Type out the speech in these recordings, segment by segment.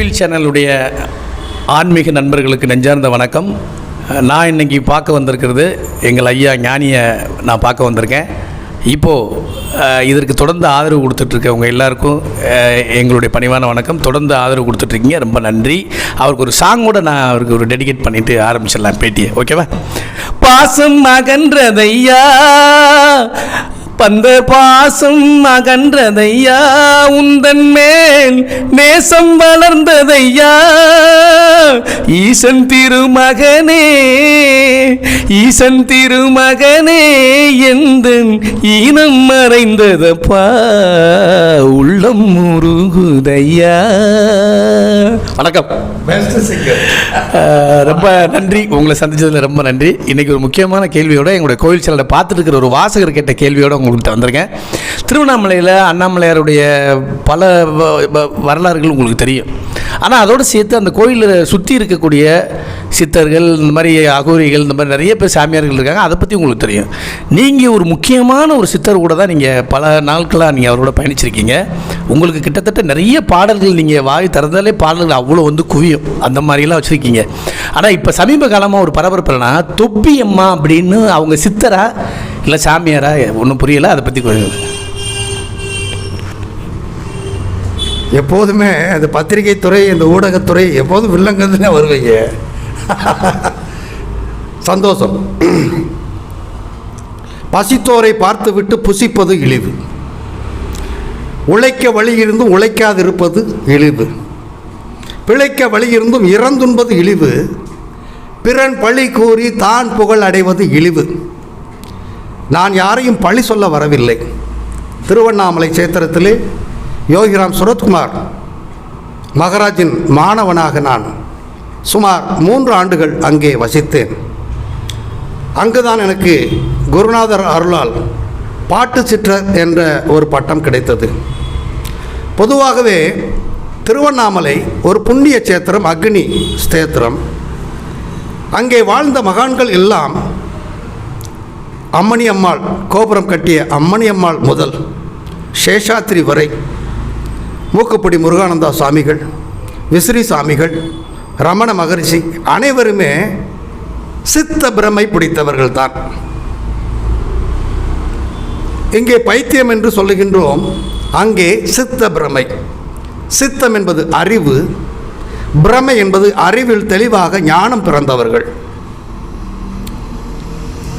கோவில் சேனலுடைய ஆன்மீக நண்பர்களுக்கு நெஞ்சார்ந்த வணக்கம். நான் இன்னைக்கு பார்க்க வந்திருக்கிறது எங்கள் ஐயா ஞானியை நான் பார்க்க வந்திருக்கேன். இப்போது இதற்கு தொடர்ந்து ஆதரவு கொடுத்துட்ருக்கவங்க எல்லாருக்கும் எங்களுடைய பணிவான வணக்கம். தொடர்ந்து ஆதரவு கொடுத்துட்ருக்கீங்க ரொம்ப நன்றி. அவருக்கு ஒரு சாங் கூட நான் அவருக்கு ஒரு டெடிகேட் பண்ணிவிட்டு ஆரம்பிச்சிடலாம் பேட்டியை ஓகேவா பாசம் அகன்றதையா? பந்த பாசம் அகன்றதையா? உந்தன் மேல் நேசம் வளர்ந்ததையா? ஈசன் திருமகனே ஈசன் திருமகனே எந்த ஈனம் மறைந்ததப்பா? உள்ளம் முருகுதையா? வணக்கம். ரொம்ப நன்றி. உங்களை சந்திச்சதுல ரொம்ப நன்றி. இன்னைக்கு ஒரு முக்கியமான கேள்வியோட எங்களுடைய கோயில் சேனலை பார்த்துட்டு இருக்கிற ஒரு வாசகர் கேட்ட கேள்வியோட உங்கள்கிட்ட வந்திருக்கேன். திருவண்ணாமலையில் அண்ணாமலையாருடைய பல வரலாறுகள் உங்களுக்கு தெரியும். ஆனால் அதோடு சேர்த்து அந்த கோயிலில் சுற்றி இருக்கக்கூடிய சித்தர்கள் இந்த மாதிரி அகோரிகள் இந்த மாதிரி நிறைய பேர் சாமியார்கள் இருக்காங்க. அதை பற்றி உங்களுக்கு தெரியும். நீங்கள் ஒரு முக்கியமான ஒரு சித்தர் கூட தான் நீங்கள் பல நாட்களாக நீங்கள் அவரோட பயணிச்சிருக்கீங்க. உங்களுக்கு கிட்டத்தட்ட நிறைய பாடல்கள் நீங்கள் வாய் திறந்தாலே பாடல்கள் அவ்வளோ வந்து குவியும். அந்த மாதிரிலாம் வச்சுருக்கீங்க. ஆனால் இப்போ சமீப காலமாக ஒரு பரபரப்புனா தொப்பி அம்மா அப்படின்னு அவங்க சித்தரா இல்லை சாமியாரா? ஒன்றும் புரியலை. அதை பற்றி கொஞ்சம் எப்போதுமே அந்த பத்திரிகை துறை இந்த ஊடகத்துறை எப்போதும் வில்லங்கிறதுனே வருவீங்க. சந்தோஷம். பசித்தோரை பார்த்துவிட்டு புசிப்பது இழிவு. உழைக்க வழி இருந்தும் உழைக்காதிருப்பது இழிவு. பிழைக்க வழி இருந்தும் இறந்துண்பது இழிவு. பிறன் பழி கூறி தான் புகழ் அடைவது இழிவு. நான் யாரையும் பழி சொல்ல வரவில்லை. திருவண்ணாமலை சேத்திரத்திலே யோகிராம் சுரத்குமார் மகராஜின் மாணவனாக நான் சுமார் மூன்று ஆண்டுகள் அங்கே வசித்தேன். அங்குதான் எனக்கு குருநாதர் அருளால் பாட்டு சிற்றர் என்ற ஒரு பட்டம் கிடைத்தது. பொதுவாகவே திருவண்ணாமலை ஒரு புண்ணிய சேத்திரம் அக்னி ஸ்தேத்திரம். அங்கே வாழ்ந்த மகான்கள் எல்லாம் அம்மணி அம்மாள் கோபுரம் கட்டிய அம்மணி அம்மாள் முதல் சேஷாத்திரி வரை மூக்குப்படி முருகானந்தா சாமிகள் விசிறி சாமிகள் ரமண மகரிஷி அனைவருமே சித்த பிரமை பிடித்தவர்கள் தான் இங்கே பைத்தியம் என்று சொல்லுகின்றோம். அங்கே சித்த பிரமை. சித்தம் என்பது அறிவு. பிரமை என்பது அறிவில் தெளிவாக ஞானம் பிறந்தவர்கள்.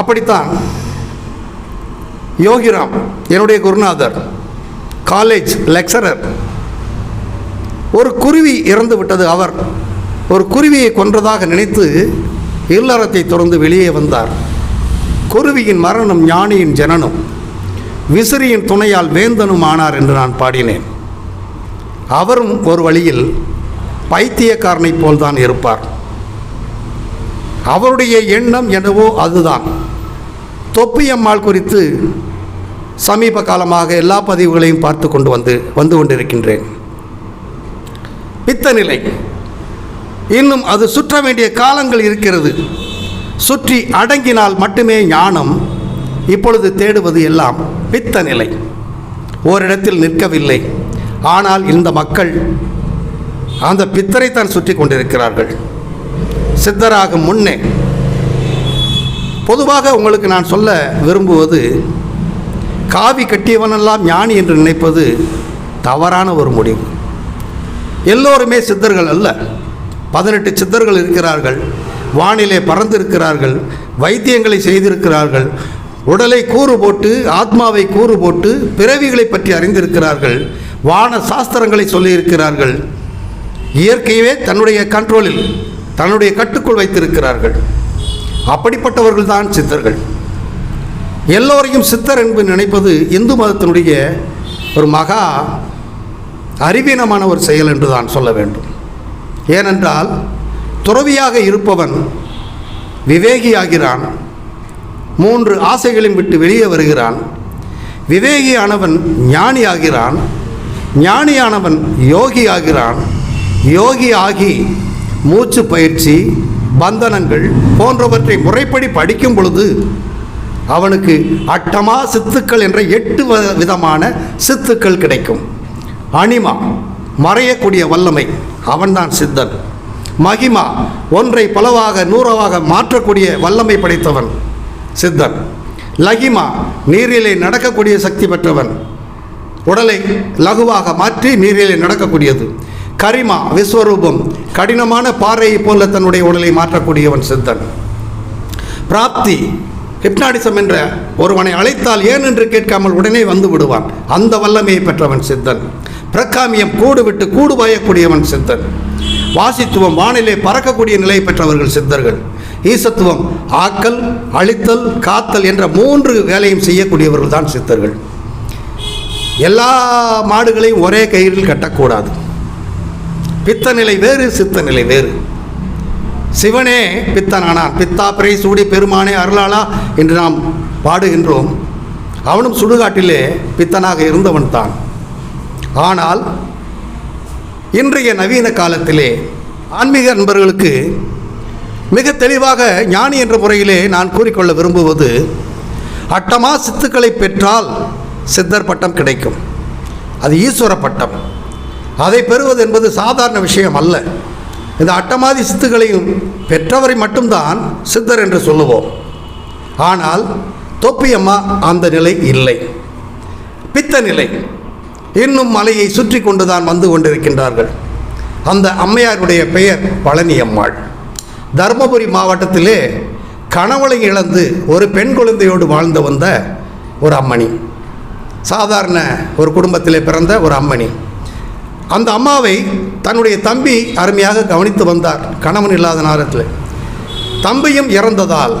அப்படித்தான் யோகிராம் என்னுடைய குருநாதர் காலேஜ் லெக்சரர் ஒரு குருவி இறந்து விட்டது அவர். ஒரு குருவியை கொன்றதாக நினைத்து இல்லறத்தை தொடர்ந்து வெளியே வந்தார். குருவியின் மரணம் ஞானியின் ஜனனம் விசிறியின் துணையால் வேந்தனும் ஆனார் என்று நான் பாடினேன். அவரும் ஒரு வழியில் பைத்தியக்காரனைப் போல்தான் இருப்பார். அவருடைய எண்ணம் என்னவோ அதுதான். தொப்பியம்மாள் குறித்து சமீப காலமாக எல்லா பதிவுகளையும் பார்த்து கொண்டு வந்து வந்து கொண்டிருக்கின்றேன். பித்த நிலை இன்னும் அது சுற்ற வேண்டிய காலங்கள் இருக்கிறது. சுற்றி அடங்கினால் மட்டுமே ஞானம் இப்பொழுது தேடுவது எல்லாம் பித்த நிலை ஓரிடத்தில் நிற்கவில்லை. ஆனால் இந்த மக்கள் அந்த பித்தரை தான் சுற்றி கொண்டிருக்கிறார்கள். சித்தராகும் முன்னே. பொதுவாக உங்களுக்கு நான் சொல்ல விரும்புவது காவி கட்டியவனெல்லாம் ஞானி என்று நினைப்பது தவறான ஒரு முடிவு. எல்லோருமே சித்தர்கள் அல்ல. பதினெட்டு சித்தர்கள் இருக்கிறார்கள். வானிலே பறந்திருக்கிறார்கள். வைத்தியங்களை செய்திருக்கிறார்கள். உடலை கூறு போட்டு ஆத்மாவை கூறு போட்டு பிறவிகளை பற்றி அறிந்திருக்கிறார்கள். வான சாஸ்திரங்களை சொல்லியிருக்கிறார்கள். இயற்கையவே தன்னுடைய கண்ட்ரோலில் தன்னுடைய கட்டுக்குள் வைத்திருக்கிறார்கள். அப்படிப்பட்டவர்கள் தான் சித்தர்கள். எல்லோரையும் சித்தர் என்று நினைப்பது இந்து மதத்தினுடைய ஒரு மகா அறிவீனமான ஒரு செயல் என்று தான் சொல்ல வேண்டும். ஏனென்றால் துறவியாக இருப்பவன் விவேகியாகிறான். மூன்று ஆசைகளையும் விட்டு வெளியே வருகிறான். விவேகியானவன் ஞானியாகிறான். ஞானியானவன் யோகி ஆகிறான் யோகி ஆகி மூச்சு பயிற்சி பந்தனங்கள் போன்றவற்றை முறைப்படி படிக்கும் பொழுது அவனுக்கு அட்டமா சித்துக்கள் என்ற எட்டு விதமான சித்துக்கள் கிடைக்கும். அனிமா மறையக்கூடிய வல்லமை அவன்தான் சித்தன். மகிமா ஒன்றை பலவாக நூறாவாக மாற்றக்கூடிய வல்லமை படைத்தவன் சித்தன். லகிமா நீரிலே நடக்கக்கூடிய சக்தி பெற்றவன். உடலை லகுவாக மாற்றி நீரிலே நடக்கக்கூடியது. கரிமா விஸ்வரூபம் கடினமான பாறையை போல தன்னுடைய உடலை மாற்றக்கூடியவன் சித்தன். பிராப்தி ஹிப்னாடிசம் என்ற ஒருவனை அழைத்தால் ஏன் என்று கேட்காமல் உடனே வந்து விடுவான். அந்த வல்லமையை பெற்றவன் சித்தன். பிரக்காமியம் கூடு விட்டு கூடு பாயக்கூடியவன் சித்தன். வாசித்துவம் வானிலே பறக்கக்கூடிய நிலை பெற்றவர்கள் சித்தர்கள். ஈசத்துவம் ஆக்கல் அழித்தல் காத்தல் என்ற மூன்று வேலையும் செய்யக்கூடியவர்கள் தான் சித்தர்கள். எல்லா மாடுகளையும் ஒரே கயிறில் கட்டக்கூடாது. பித்த நிலை வேறு சித்த நிலை வேறு. சிவனே பித்தனானான். பித்தா பிறை சூடி பெருமானே அருளாளா என்று நாம் பாடுகின்றோம். அவனும் சுடுகாட்டிலே பித்தனாக இருந்தவன் தான் ஆனால் இன்றைய நவீன காலத்திலே ஆன்மீக நண்பர்களுக்கு மிக தெளிவாக ஞானி என்ற முறையிலே நான் கூறிக்கொள்ள விரும்புவது அட்டமா சித்துக்களை பெற்றால் சித்தர் பட்டம் கிடைக்கும். அது ஈஸ்வர பட்டம். அதை பெறுவது என்பது சாதாரண விஷயம் அல்ல. இந்த அட்டமாதி சித்துக்களையும் பெற்றவரை மட்டும்தான் சித்தர் என்று சொல்லுவோம். ஆனால் தொப்பியம்மா அந்த நிலை இல்லை. பித்த நிலை. இன்னும் மலையை சுற்றி கொண்டுதான் வந்து கொண்டிருக்கின்றார்கள். அந்த அம்மையாருடைய பெயர் பழனி அம்மாள் தருமபுரி மாவட்டத்திலே கணவளை இழந்து ஒரு பெண் குழந்தையோடு வாழ்ந்து வந்த ஒரு அம்மணி. சாதாரண ஒரு குடும்பத்திலே பிறந்த ஒரு அம்மணி. அந்த அம்மாவை தன்னுடைய தம்பி அருமையாக கவனித்து வந்தார் கணவன் இல்லாத நேரத்தில். தம்பியும் இறந்ததால்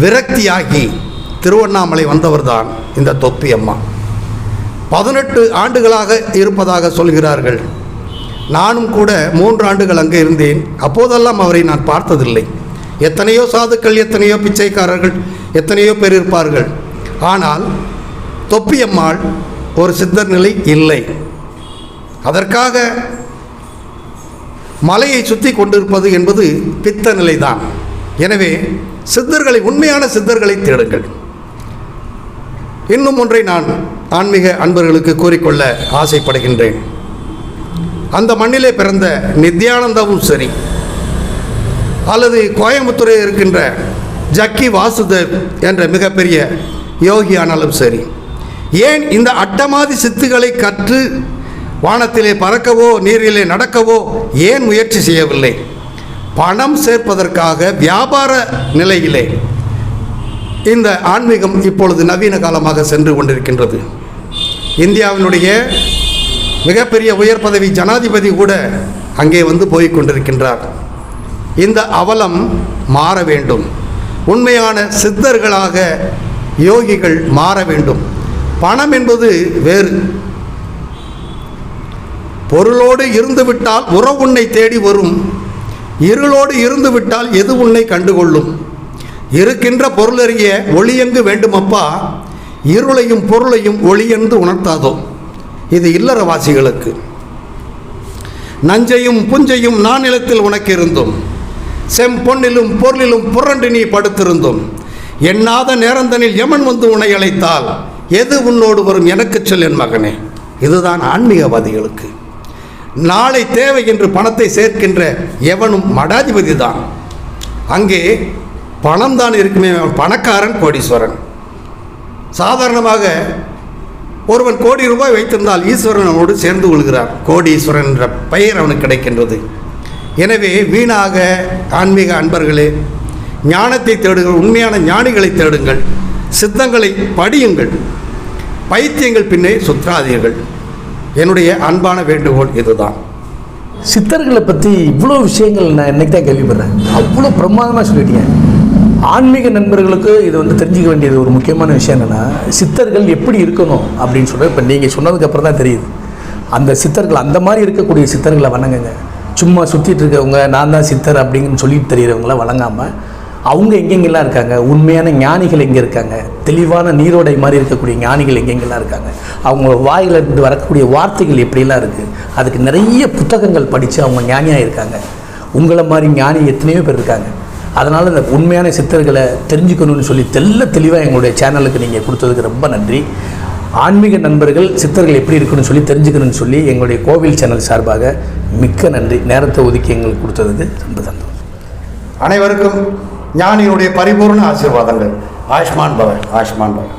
விரக்தியாகி திருவண்ணாமலை வந்தவர்தான் இந்த தொப்பி அம்மா. பதினெட்டு ஆண்டுகளாக இருப்பதாக சொல்கிறார்கள். நானும் கூட மூன்று ஆண்டுகள் அங்கே இருந்தேன். அப்போதெல்லாம் அவரை நான் பார்த்ததில்லை. எத்தனையோ சாதுக்கள் எத்தனையோ பிச்சைக்காரர்கள் எத்தனையோ பேர் இருப்பார்கள். ஆனால் தொப்பியம்மாள் ஒரு சித்தர் நிலை இல்லை. அதற்காக மலையை சுற்றி கொண்டிருப்பது என்பது பித்த நிலைதான். எனவே சித்தர்களை உண்மையான சித்தர்களை தேடுங்கள். இன்னும் ஒன்றை நான் ஆன்மீக அன்பர்களுக்கு கூறிக்கொள்ள ஆசைப்படுகின்றேன். அந்த மண்ணிலே பிறந்த நித்யானந்தாவும் சரி அல்லது கோயம்புத்தூரில் இருக்கின்ற ஜக்கி வாசுதேவ் என்ற மிகப்பெரிய யோகி ஆனாலும் சரி ஏன் இந்த அட்டமாதி சித்துக்களை கற்று வானத்திலே பறக்கவோ நீரிலே நடக்கவோ ஏன் முயற்சி செய்யவில்லை? பணம் சேர்ப்பதற்காக வியாபார நிலையிலே இந்த ஆன்மீகம் இப்பொழுது நவீன காலமாக சென்று கொண்டிருக்கின்றது. இந்தியாவினுடைய மிகப்பெரிய உயர் பதவி ஜனாதிபதி கூட அங்கே வந்து போய் கொண்டிருக்கின்றார். இந்த அவலம் மாற வேண்டும். உண்மையான சித்தர்களாக யோகிகள் மாற வேண்டும். பணம் என்பது வேறு. பொருளோடு இருந்துவிட்டால் உறவு உன்னை தேடி வரும். இருளோடு இருந்துவிட்டால் எது உன்னை கண்டுகொள்ளும்? இருக்கின்ற பொருளறிய ஒளியங்கு வேண்டுமப்பா? இருளையும் பொருளையும் ஒளியென்று உணர்த்தாதோ? இது இல்லறவாசிகளுக்கு நஞ்சையும் புஞ்சையும் நானிலத்தில் உனக்கு இருந்தோம் செம்பொன்னிலும் பொருளிலும் புரண்டு நீ படுத்திருந்தும் எண்ணாத நேரந்தனில் யமன் வந்து உன்னை அழைத்தால் எது உன்னோடு வரும் எனக்கு சொல் என் மகனே. இதுதான் ஆன்மீகவாதிகளுக்கு. நாளை தேவை என்று பணத்தை சேர்க்கின்ற எவனும் மடாதிபதி தான் அங்கே பணம் தான் இருக்குமே பணக்காரன் கோடீஸ்வரன். சாதாரணமாக ஒருவன் கோடி ரூபாய் வைத்திருந்தால் ஈஸ்வரன் அவனோடு சேர்ந்து கொள்கிறான் கோடீஸ்வரன் என்ற பெயர் அவனுக்கு கிடைக்கின்றது. எனவே வீணாக ஆன்மீக அன்பர்களே ஞானத்தை தேடுங்கள் உண்மையான ஞானிகளை தேடுங்கள் சித்தங்களை படியுங்கள் பைத்தியங்கள் பின்னே சுற்றாதீர்கள். என்னுடைய அன்பான வேண்டுகோள் இதுதான். சித்தர்களை பற்றி இவ்வளோ விஷயங்கள் நான் இன்னைக்கு தான் கேள்விப்படுறேன்? அவ்வளோ பிரமாதமாக சொல்லிட்டீங்க. ஆன்மீக நண்பர்களுக்கு இது வந்து தெரிஞ்சுக்க வேண்டியது ஒரு முக்கியமான விஷயம் என்னென்னா சித்தர்கள் எப்படி இருக்கணும் அப்படின்னு சொல்கிறது இப்போ நீங்கள் சொன்னதுக்கப்புறம் தான் தெரியுது. அந்த சித்தர்கள் அந்த மாதிரி இருக்கக்கூடிய சித்தர்களை வணங்குங்க. சும்மா சுற்றிட்டு இருக்கவங்க நான் தான் சித்தர் அப்படின்னு சொல்லிட்டு தெரியிறவங்கள வணங்காமல் அவங்க எங்கெங்கெல்லாம் இருக்காங்க? உண்மையான ஞானிகள் எங்கே இருக்காங்க? தெளிவான நீரோடை மாதிரி இருக்கக்கூடிய ஞானிகள் எங்கெங்கெல்லாம் இருக்காங்க? அவங்க வாயிலிருந்து வரக்கூடிய வார்த்தைகள் எப்படிலாம் இருக்குது அதுக்கு நிறைய புத்தகங்கள் படித்து அவங்க ஞானியாக இருக்காங்க. உங்களை மாதிரி ஞானி எத்தனையோ பேர் இருக்காங்க. அதனால் இந்த உண்மையான சித்தர்களை தெரிஞ்சுக்கணும்னு சொல்லி தெல்ல தெளிவாக எங்களுடைய சேனலுக்கு நீங்கள் கொடுத்ததுக்கு ரொம்ப நன்றி. ஆன்மீக நண்பர்கள் சித்தர்கள் எப்படி இருக்குன்னு சொல்லி தெரிஞ்சுக்கணும்னு சொல்லி எங்களுடைய கோவில் சேனல் சார்பாக மிக்க நன்றி. நேரத்தை ஒதுக்கி எங்களுக்கு கொடுத்ததுக்கு ரொம்ப சந்தோஷம். அனைவருக்கும் ஞானியுடைய பரிபூர்ண ஆசீர்வாதங்கள். ஆயுஷ்மான் பவன் ஆயுஷ்மான் பவன்.